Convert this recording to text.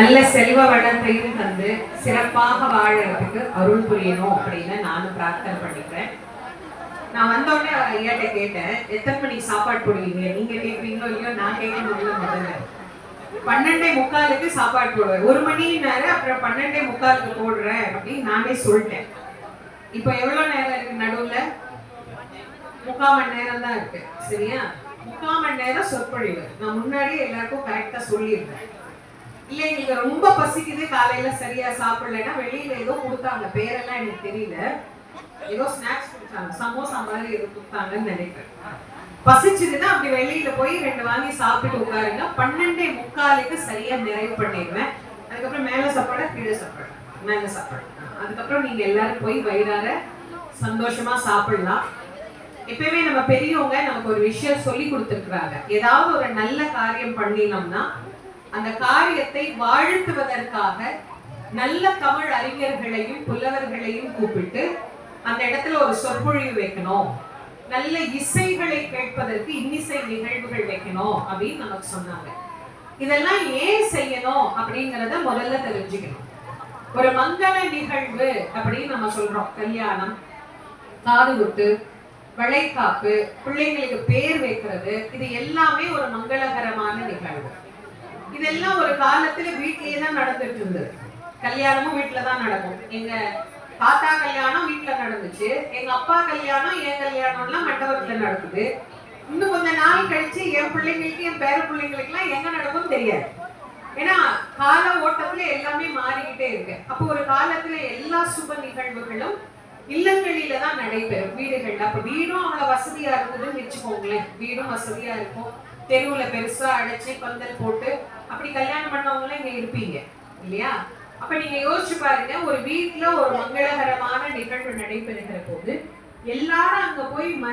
நல்ல செல்வ வளத்தையும் தந்து சிறப்பாக வாழறதுக்கு அருள் புரியணும் அப்படின்னு நானும் பிரார்த்தனை பண்ணிக்கிறேன். நான் வந்தோடனே அவர் ஐயாட்ட கேட்டேன் எத்தனை மணிக்கு சாப்பாடு போடுவீங்க? நீங்க கேட்குறீங்களோ இல்லையோ? நான் கேட்க முடியல முதல்ல. பன்னெண்டே முக்காலுக்கு சாப்பாடு போடுவேன். ஒரு மணி நேரம் அப்புறம் பன்னெண்டே முக்காலுக்கு போடுறேன் அப்படின்னு நானே சொல்லிட்டேன். இப்போ எவ்வளவு நேரம் இருக்கு நடுவுல? முக்கால் மணி நேரம் தான் இருக்கு. சரியா? முக்கால் மணி நேரம் சொற்பொழிவு. நான் முன்னாடியே எல்லாருக்கும் கரெக்டா சொல்லியிருக்கேன் இல்ல எங்களுக்கு ரொம்ப பசிக்குது காலையில சரியா சாப்பிடலைன்னா வெளியில ஏதோ கொடுத்தாங்க. பேரெல்லாம் எனக்கு தெரியல. ஏதோ ஸ்நாக்ஸ் கொடுத்தாங்க. சமோசா மாதிரி ஏதோ கொடுத்தாங்கன்னு நினைக்கிறேன். பசிச்சதுன்னா அப்படி வெளியில போய் ரெண்டு வாங்கி சாப்பிட்டு உட்காருங்க. பன்னெண்டே முக்காலுக்கு சரியா நிறைவு பண்ணிடுவேன். அதுக்கப்புறம் மேல சாப்பாடு கீழே சாப்பாடு. மேல சாப்பாடு. அதுக்கப்புறம் நீங்க எல்லாரும் போய் வயிறார சந்தோஷமா சாப்பிடலாம். எப்பயுமே நம்ம பெரியவங்க நமக்கு ஒரு விஷயம் சொல்லி கொடுத்துருக்குறாங்க. ஏதாவது ஒரு நல்ல காரியம் பண்ணினோம்னா அந்த காரியத்தை வாழ்த்துவதற்காக நல்ல தமிழ் அறிஞர்களையும் புலவர்களையும் கூப்பிட்டு அந்த இடத்துல ஒரு சொற்பொழிவு வைக்கணும். நல்ல இசைகளை கேட்பதற்கு இன்னிசை நிகழ்வுகள் வைக்கணும் அப்படின்னு நமக்கு சொன்னாங்க. இதெல்லாம் ஏன் செய்யணும் அப்படிங்கறத முதல்ல தெரிஞ்சுக்கணும். ஒரு மங்கள நிகழ்வு அப்படின்னு நம்ம சொல்றோம். கல்யாணம் காது விட்டு வளைகாப்பு பிள்ளைங்களுக்கு பேர் வைக்கிறது இது எல்லாமே ஒரு மங்களகரமான நிகழ்வு. இதெல்லாம் ஒரு காலத்துல வீட்லயே தான் நடந்துட்டு இருந்தது. கல்யாணமும் வீட்டுல தான் நடக்கும். எங்க தாத்தா கல்யாணம் வீட்டுல நடந்துச்சு. எங்க அப்பா கல்யாணம் என் கல்யாணம் எல்லாம் மண்டபத்துல நடக்குது. இன்னும் கொஞ்ச நாள் கழிச்சு என் பிள்ளைங்களுக்கு என் பேர பிள்ளைங்களுக்கு எல்லாம் எங்க நடக்கும் தெரியாது. ஏன்னா கால ஓட்டத்துல எல்லாமே மாறிக்கிட்டே இருக்கு. அப்போ ஒரு காலத்துல எல்லா சுப நிகழ்வுகளும் இல்லங்களில தான் நடைபெறும் வீடுகள்ல. அப்ப வீடும் அவ்வளவு வசதியா இருக்குதுன்னு வச்சுக்கோங்களேன். வீடும் வசதியா இருக்கும். தெருவுல பெருசா அடைச்சு பந்தல் போட்டு அப்படி கல்யாணம் பண்ணவங்களும் இங்க இருப்பீங்க. இல்லையா? அப்ப நீங்க யோசிச்சு பாருங்க ஒரு வீட்டுல ஒரு மங்களகரமான நிகழ்வு நடைபெறுகிற போது எல்லாரும் அங்க போய்